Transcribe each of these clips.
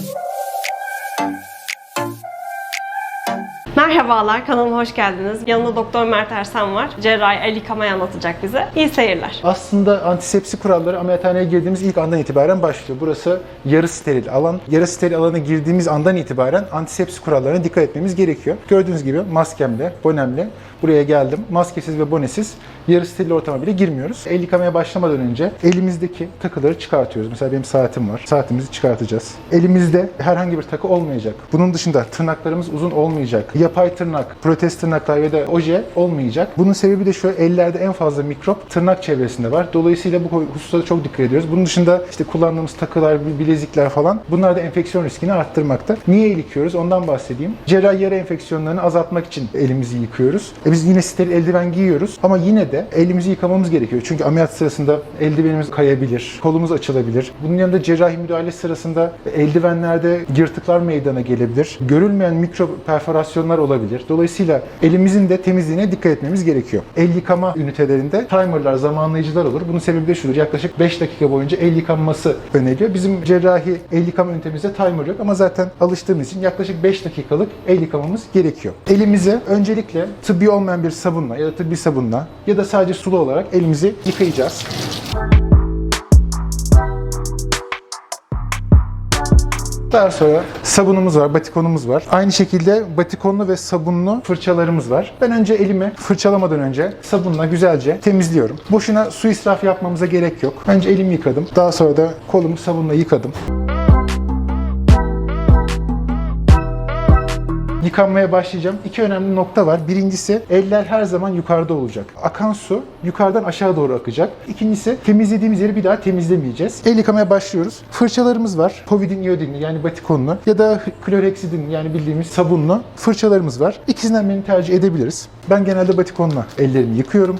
Bye. Merhabalar, kanalıma hoş geldiniz. Yanında Doktor Mert Ersen var. Cerrahi el yıkamayı anlatacak bize. İyi seyirler. Aslında antisepsi kuralları ameliyathaneye girdiğimiz ilk andan itibaren başlıyor. Burası yarı steril alan. Yarı steril alana girdiğimiz andan itibaren antisepsi kurallarına dikkat etmemiz gerekiyor. Gördüğünüz gibi maskemle, bonemle buraya geldim. Maskesiz ve bonesiz yarı steril ortama bile girmiyoruz. El yıkamaya başlamadan önce elimizdeki takıları çıkartıyoruz. Mesela benim saatim var. Saatimizi çıkartacağız. Elimizde herhangi bir takı olmayacak. Bunun dışında tırnaklarımız uzun olmayacak. Yapay tırnak, protez tırnaklar ya da oje olmayacak. Bunun sebebi de şu, ellerde en fazla mikrop tırnak çevresinde var. Dolayısıyla bu hususta çok dikkat ediyoruz. Bunun dışında işte kullandığımız takılar, bilezikler falan bunlar da enfeksiyon riskini arttırmakta. Niye el yıkıyoruz? Ondan bahsedeyim. Cerrahi yara enfeksiyonlarını azaltmak için elimizi yıkıyoruz. E biz yine steril eldiven giyiyoruz ama yine de elimizi yıkamamız gerekiyor. Çünkü ameliyat sırasında eldivenimiz kayabilir, kolumuz açılabilir. Bunun yanında cerrahi müdahale sırasında eldivenlerde yırtıklar meydana gelebilir. Görülmeyen mikro perforasyonlar olabilir. Dolayısıyla elimizin de temizliğine dikkat etmemiz gerekiyor. El yıkama ünitelerinde timerlar, zamanlayıcılar olur. Bunun sebebi de şudur. Yaklaşık 5 dakika boyunca el yıkanması öneriliyor. Bizim cerrahi el yıkama ünitemizde timer yok ama zaten alıştığımız için yaklaşık 5 dakikalık el yıkamamız gerekiyor. Elimizi öncelikle tıbbi olmayan bir sabunla ya da tıbbi sabunla ya da sadece sulu olarak elimizi yıkayacağız. Daha sonra sabunumuz var, batikonumuz var. Aynı şekilde batikonlu ve sabunlu fırçalarımız var. Ben önce elimi fırçalamadan önce sabunla güzelce temizliyorum. Boşuna su israfı yapmamıza gerek yok. Önce elimi yıkadım. Daha sonra da kolumu sabunla yıkadım. Yıkanmaya başlayacağım. İki önemli nokta var. Birincisi eller her zaman yukarıda olacak. Akan su yukarıdan aşağı doğru akacak. İkincisi temizlediğimiz yeri bir daha temizlemeyeceğiz. El yıkamaya başlıyoruz. Fırçalarımız var. Povidin iodinli yani batikonlu ya da kloreksidin yani bildiğimiz sabunlu fırçalarımız var. İkisinden birini tercih edebiliriz. Ben genelde batikonla ellerimi yıkıyorum.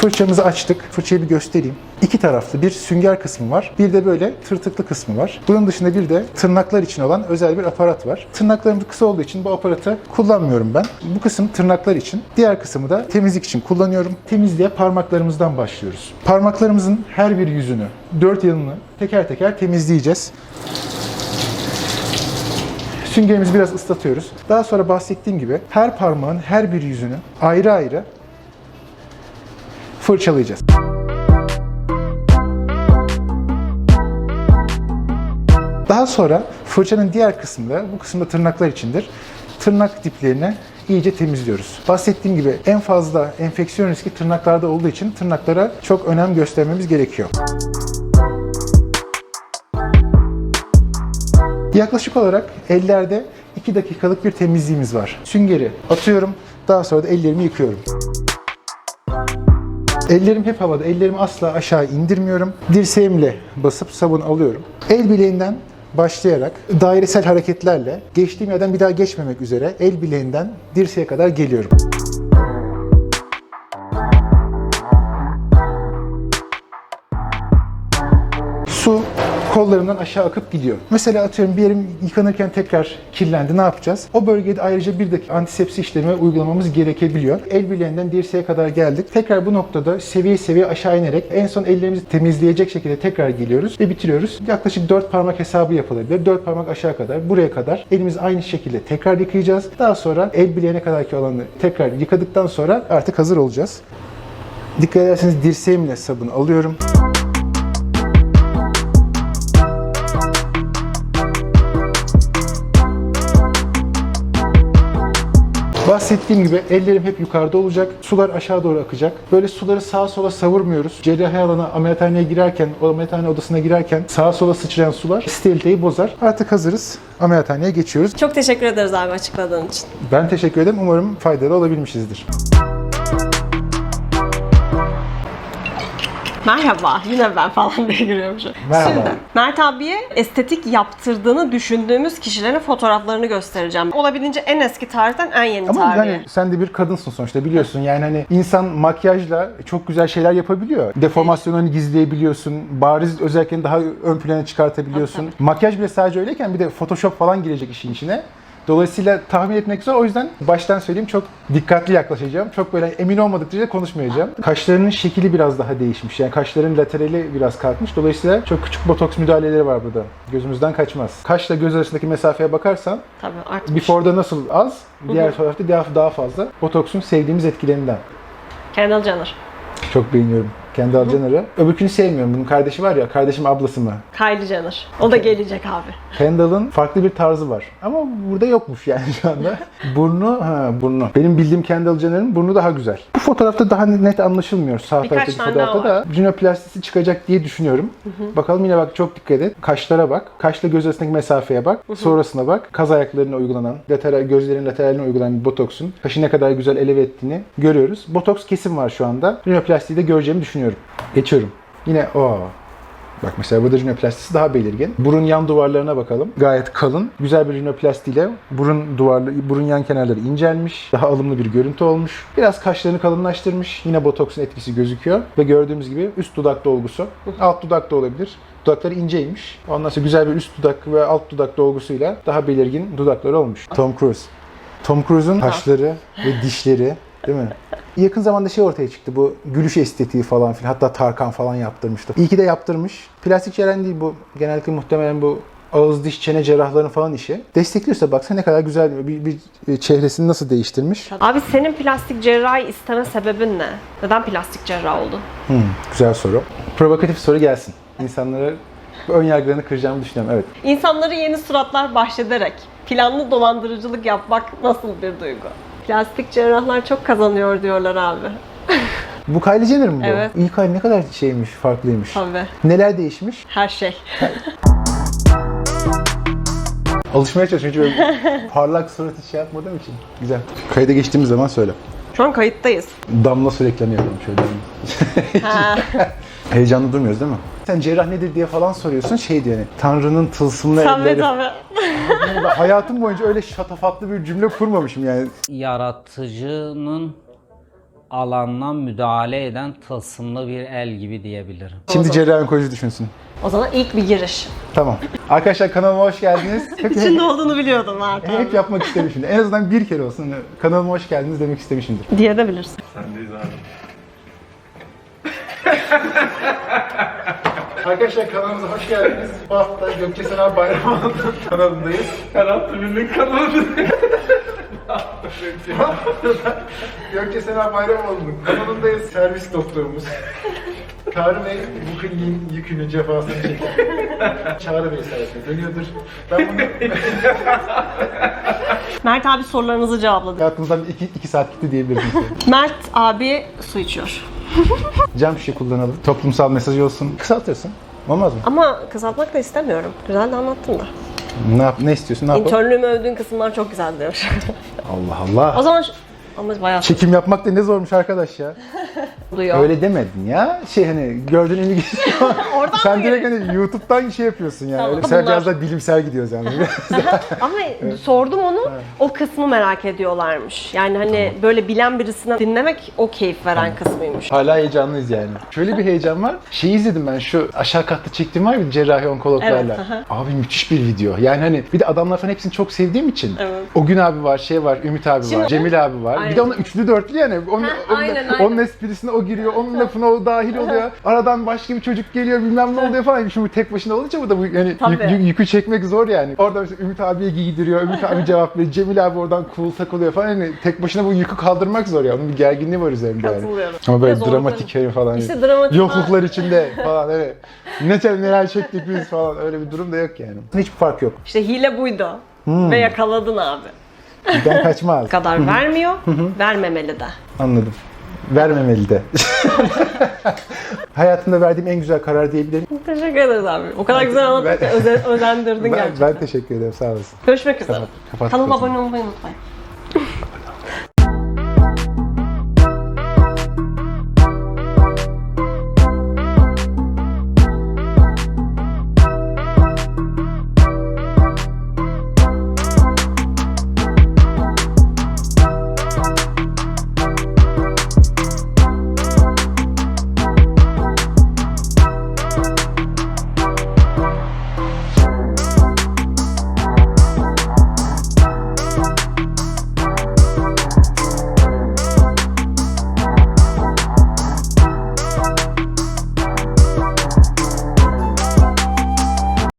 Fırçamızı açtık. Fırçayı bir göstereyim. İki taraflı bir sünger kısmı var. Bir de böyle tırtıklı kısmı var. Bunun dışında bir de tırnaklar için olan özel bir aparat var. Tırnaklarımız kısa olduğu için bu aparatı kullanmıyorum ben. Bu kısım tırnaklar için. Diğer kısmı da temizlik için kullanıyorum. Temizliğe parmaklarımızdan başlıyoruz. Parmaklarımızın her bir yüzünü, dört yanını teker teker temizleyeceğiz. Süngerimizi biraz ıslatıyoruz. Daha sonra bahsettiğim gibi her parmağın her bir yüzünü ayrı ayrı fırçalayacağız. Daha sonra fırçanın diğer kısmında, bu kısımda tırnaklar içindir. Tırnak diplerini iyice temizliyoruz. Bahsettiğim gibi en fazla enfeksiyon riski tırnaklarda olduğu için tırnaklara çok önem göstermemiz gerekiyor. Yaklaşık olarak ellerde 2 dakikalık bir temizliğimiz var. Süngeri atıyorum, daha sonra da ellerimi yıkıyorum. Ellerim hep havada. Ellerimi asla aşağı indirmiyorum. Dirseğimle basıp sabun alıyorum. El bileğinden başlayarak dairesel hareketlerle geçtiğim yerden bir daha geçmemek üzere el bileğinden dirseğe kadar geliyorum. Kollarımdan aşağı akıp gidiyor. Mesela atıyorum bir yerim yıkanırken tekrar kirlendi. Ne yapacağız? O bölgede ayrıca bir dakika antisepsi işlemi uygulamamız gerekebiliyor. El bileğinden dirseğe kadar geldik. Tekrar bu noktada seviye seviye aşağı inerek en son ellerimizi temizleyecek şekilde tekrar geliyoruz ve bitiriyoruz. Yaklaşık 4 parmak hesabı yapılabilir. 4 parmak aşağı kadar buraya kadar elimizi aynı şekilde tekrar yıkayacağız. Daha sonra el bileğine kadarki olanı tekrar yıkadıktan sonra artık hazır olacağız. Dikkat ederseniz dirseğimle sabun alıyorum. Bahsettiğim gibi ellerim hep yukarıda olacak. Sular aşağı doğru akacak. Böyle suları sağa sola savurmuyoruz. Cerrahi alana ameliyathaneye girerken, o ameliyathane odasına girerken sağa sola sıçrayan sular steriliteyi bozar. Artık hazırız. Ameliyathaneye geçiyoruz. Çok teşekkür ederiz abi açıkladığın için. Ben teşekkür ederim. Umarım faydalı olabilmişizdir. Merhaba, yine ben falan diye giriyormuşum. Merhaba. Şimdi Mert abiye estetik yaptırdığını düşündüğümüz kişilerin fotoğraflarını göstereceğim. Olabildiğince en eski tarihten en yeni Ama tarihe. yani sen de bir kadınsın sonuçta biliyorsun. Yani hani insan makyajla çok güzel şeyler yapabiliyor. Deformasyonlarını gizleyebiliyorsun. Bariz özelliklerini daha ön plana çıkartabiliyorsun. Makyaj bile sadece öyleyken bir de Photoshop falan girecek işin içine. Dolayısıyla tahmin etmek zor. O yüzden baştan söyleyeyim çok dikkatli yaklaşacağım. Çok böyle emin olmadıkça konuşmayacağım. Kaşlarının şekli biraz daha değişmiş. Yani kaşların laterali biraz kalkmış. Dolayısıyla çok küçük botoks müdahaleleri var burada. Gözümüzden kaçmaz. Kaşla göz arasındaki mesafeye bakarsan Tabii artmış. before'da nasıl az, diğer tarafta daha, daha fazla. Botoksun sevdiğimiz etkilerinden. Kendall Jenner. Çok beğeniyorum. Kendi Jenner'ı. Öbürkünü sevmiyorum. Bunun kardeşi var ya, kardeşim ablası mı? Kylie Jenner. O da gelecek abi. Kendall'ın farklı bir tarzı var. Ama burada yokmuş yani şu anda. burnu, ha burnu. Benim bildiğim Kendall Jenner'ın burnu daha güzel. Bu fotoğrafta daha net anlaşılmıyor. Sağ Birkaç taraftaki tane fotoğrafta daha da rinoplastisi çıkacak diye düşünüyorum. Bakalım yine bak çok dikkat et. Kaşlara bak. Kaşla göz arasındaki mesafeye bak. Sonrasına bak. Kaz ayaklarına uygulanan, lateral, gözlerin lateraline uygulanan bir botoksun kaşı ne kadar güzel eleve ettiğini görüyoruz. Botoks kesim var şu anda. Rinoplastiği de göreceğimi düşünüyorum. Geçiyorum. Yine o Bak mesela burada rinoplastisi daha belirgin. Burun yan duvarlarına bakalım. Gayet kalın. Güzel bir rinoplastiyle burun duvarlı, burun yan kenarları incelmiş. Daha alımlı bir görüntü olmuş. Biraz kaşlarını kalınlaştırmış. Yine botoksun etkisi gözüküyor. Ve gördüğümüz gibi üst dudak dolgusu. Alt dudak da olabilir. Dudakları inceymiş. Ondan sonra güzel bir üst dudak ve alt dudak dolgusuyla daha belirgin dudakları olmuş. Tom Cruise. Tom Cruise'un kaşları ve dişleri değil mi? Yakın zamanda şey ortaya çıktı bu gülüş estetiği falan filan. Hatta Tarkan falan yaptırmıştı. İyi ki de yaptırmış. Plastik cerrahi değil bu. Genellikle muhtemelen bu ağız diş çene cerrahlarının falan işi. Destekliyorsa baksana ne kadar güzel bir, bir, bir çehresini nasıl değiştirmiş. Abi senin plastik cerrahi isteme sebebin ne? Neden plastik cerrah oldun? Hmm, güzel soru. Provokatif soru gelsin. İnsanlara ön yargılarını kıracağımı düşünüyorum. Evet. İnsanları yeni suratlar bahşederek planlı dolandırıcılık yapmak nasıl bir duygu? Plastik cerrahlar çok kazanıyor diyorlar abi. Bu Kylie Jenner mi bu? Evet. İlk hali ne kadar şeymiş, farklıymış. Tabii. Neler değişmiş? Her şey. Alışmaya çalışıyorum çünkü böyle parlak surat hiç şey yapmadığım için. Güzel. Kayda geçtiğimiz zaman söyle. Şu an kayıttayız. Damla su reklamı yapalım şöyle. Ha. Heyecanlı durmuyoruz değil mi? Sen cerrah nedir diye falan soruyorsun şey diyor yani. Tanrı'nın tılsımlı tabii elleri. tabii. Ben hayatım boyunca öyle şatafatlı bir cümle kurmamışım yani. yaratıcının alanına müdahale eden tılsımlı bir el gibi diyebilirim. Şimdi cerrah onkoloji düşünsün. O zaman ilk bir giriş. Tamam. Arkadaşlar kanalıma hoş geldiniz. Hep, İçinde olduğunu biliyordum zaten. hep yapmak istemişimdir. En azından bir kere olsun hani kanalıma hoş geldiniz demek istemişimdir. Diye de bilirsin. Arkadaşlar kanalımıza hoş geldiniz. Bu hafta Gökçe Sena Bayramoğlu'nun kanalındayız. Kanal TV'nin kanalındayız. Gökçe Sena Bayramoğlu'nun kanalındayız. Servis doktorumuz. Çağrı Bey bu kliniğin yükünü, cefasını çeker. Çağrı Bey sayesinde dönüyordur. Ben bunu Mert abi sorularınızı cevapladı. hayatımızdan iki, iki saat gitti diyebilirim size. Mert abi su içiyor. Cam şişe kullanalım. Toplumsal mesaj olsun. Kısaltırsın. Olmaz mı? Ama kısaltmak da istemiyorum. Güzel de anlattın da. Ne yap, ne istiyorsun? Ne yapalım? İnternlüğümü övdüğün kısımlar çok güzel demiş. Allah Allah. o zaman. Ama bayağı Çekim yapmak da ne zormuş arkadaş ya. Duyuyor. Öyle demedin ya. Şey hani gördüğün ilgi. Oradan Sen mı direkt hani YouTube'dan şey yapıyorsun yani. Tamam. Öyle sen Bunlar- biraz da bilimsel gidiyoruz yani. Ama sordum onu, o kısmı merak ediyorlarmış. Yani hani böyle bilen birisinden dinlemek o keyif veren kısmıymış. Hala heyecanlıyız yani. Şöyle bir heyecan var. Şey izledim ben şu aşağı katta çektiğim var ya cerrahi onkologlarla. Evet, aha. abi müthiş bir video. Yani hani bir de adamlar falan hepsini çok sevdiğim için. Evet. O gün abi var, şey var, Ümit abi Şimdi- var, Cemil abi var. Bir Aynen. de onun üçlü dörtlü yani. Onun, Ha, onun, aynen, onun aynen. esprisine o giriyor, onun lafına o dahil oluyor. Aradan başka bir çocuk geliyor bilmem ne oluyor falan. Şimdi tek başına olunca bu da bu yani yük- yük- yükü çekmek zor yani. Orada mesela Ümit abiye giydiriyor, Ümit abi cevap veriyor, Cemil abi oradan cool takılıyor falan. Yani tek başına bu yükü kaldırmak zor ya. Onun bir gerginliği var üzerinde yani. Katılıyorum. Ama böyle dramatik herif falan. İşte dramatik- Yokluklar içinde falan evet. Ne neler çektik biz falan öyle bir durum da yok yani. Hiçbir fark yok. İşte hile buydu. Ve yakaladın abi. Ben kaçmaz. kadar vermiyor, vermemeli de. Anladım. Vermemeli de. Hayatımda verdiğim en güzel karar diyebilirim. Teşekkür ederiz abi. O kadar güzel anlattın ki özen, özendirdin Ben, gerçekten. ben teşekkür ederim sağ olasın. Görüşmek üzere. Kanalıma lütfen. abone olmayı unutmayın.